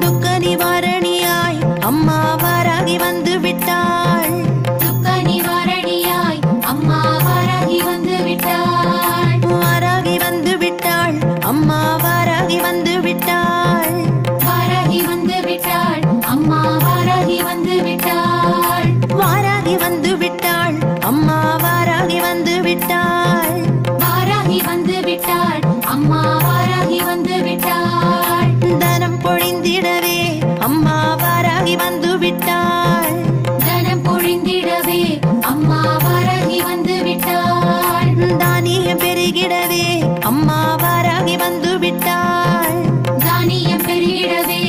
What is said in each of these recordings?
விட்டாள் வாராகி வந்து விட்டாள் தானியம் பெருகிடவே அம்மா வாராகி வந்து விட்டாள் தானியம் பெருகிடவே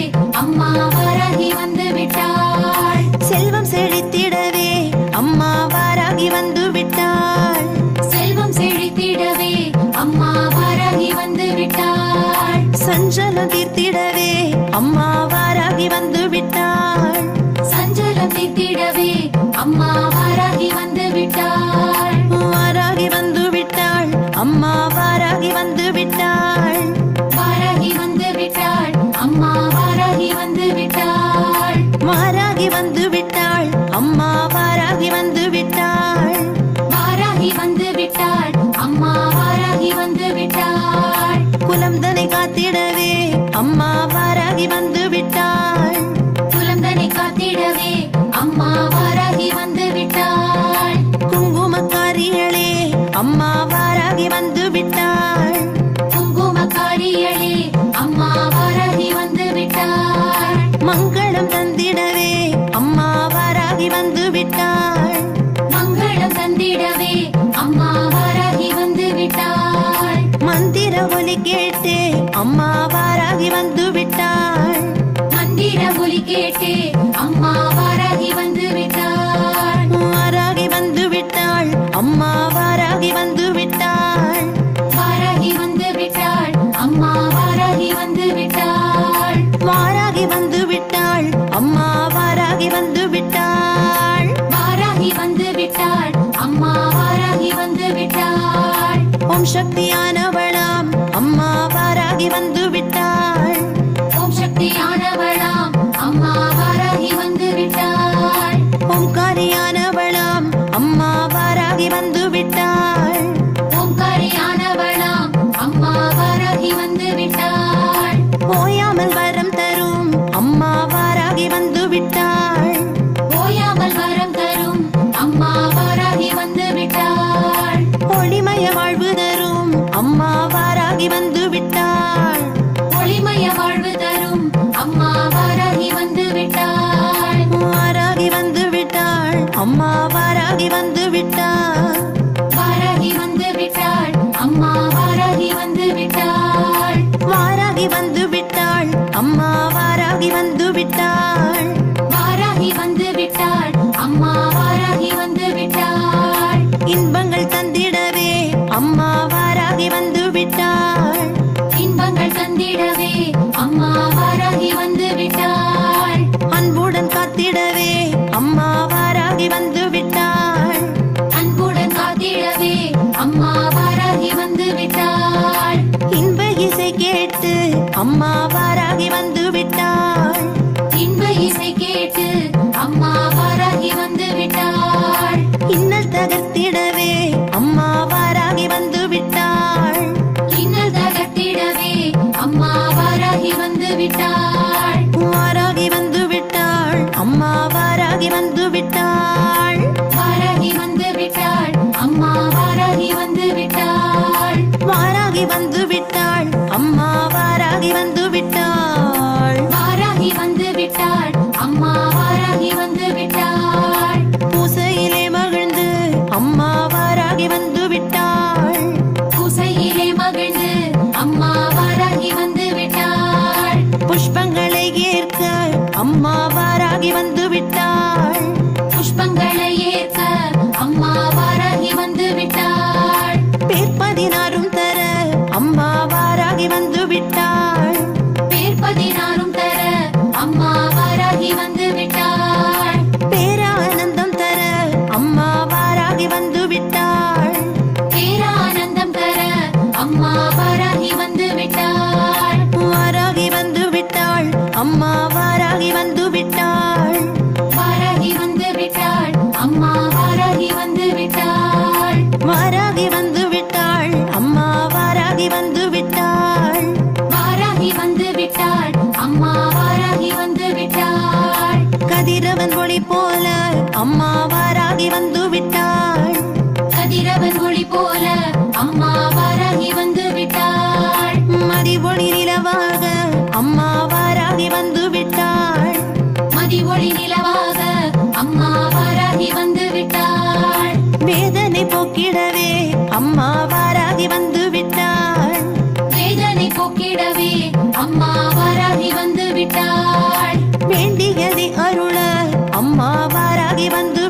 அம்மா வாராகி வந்து விட்டாள் செல்வம் செழித்திடவே அம்மா வாராகி வந்து விட்டாள் செல்வம் செழித்திடவே அம்மா வாராகி வந்து விட்டாள் சஞ்சலம் தீர்த்திடவே அம்மா வாராகி வந்து விட்டாள் சஞ்சலம் தீர்த்திடவே அம்மா விட்டாள் வாராகி வந்து விட்டாள் அம்மா வாராகி வந்து விட்டாள் வாராகி வந்து விட்டாள் அம்மா வாராகி வந்து விட்டாள் வாராகி வந்து விட்டாள் அம்மா வாராகி வந்து விட்டாள் வாராகி வந்து விட்டாள் அம்மா வாராகி வந்து விட்டாள் குலம் தனை காத்திடவே. அம்மா வாராகி வந்து விட்டாள் குங்குமக்காரிகளே அம்மா வாராகி வந்து விட்டாள் மங்களம் தந்திடவே அம்மா வாராகி வந்து விட்டாள் மங்களம் தந்திடவே அம்மா வாராகி வந்து விட்டாள் மந்திர ஒலி கேட்டு அம்மா வாராகி வந்து விட்டாள் மந்திர ஒலி கேட்டு வாராகி வந்து விட்டாள் ஓயாமல் வரம் தரும். அம்மா வாராகி வந்து விட்டாள் ஓயாமல் வரம் தரும். அம்மா வாராகி வந்து விட்டாள் ஒளிமய வாழ்வு தரும். அம்மா வாராகி வந்து விட்டாள் ஒளிமய வாழ்வு தரும். அம்மா வாராகி வந்து விட்டாள் வாராகி வந்து விட்டாள் அம்மா வாராகி வந்து விட்டாள் அம்மா வாராகி வந்து விட்டாள் இன்ப இசை கேட்டு அம்மா வாராகி வந்து விட்டாள் இன்னல் தகர்த்திடவே அம்மா வாராகி வந்து விட்டாள் இன்னல் தகர்த்திடவே அம்மா வாராகி வந்து விட்டாள் வாராகி வந்து விட்டாள் அம்மா வாராகி வந்து விட்டாள் வாராகி வந்து விட்டாள் அம்மா வாராகி வந்து விட்டாள் வாராகி வந்து விண்ணப்பங்களை ஏற்க அம்மா வாராகி வந்து விட்டாள். பேர் பதினாறும் தர அம்மா வாராகி வந்து விட்டாள். பேர் பதினாறும் தர அம்மா வாராகி வந்து விட்டாள். அம்மா வாராகி வந்து விட்டாள். கதிரவன் ஒளி போல அம்மா வாராகி வந்து விட்டாள். மதி ஒளி நிலவாக அம்மா வாராகி வந்து விட்டாள். மதி ஒளி நிலவாக அம்மா வாராகி வந்து விட்டாள். வேதனை போக்கிடவே அம்மா ஆடி வந்து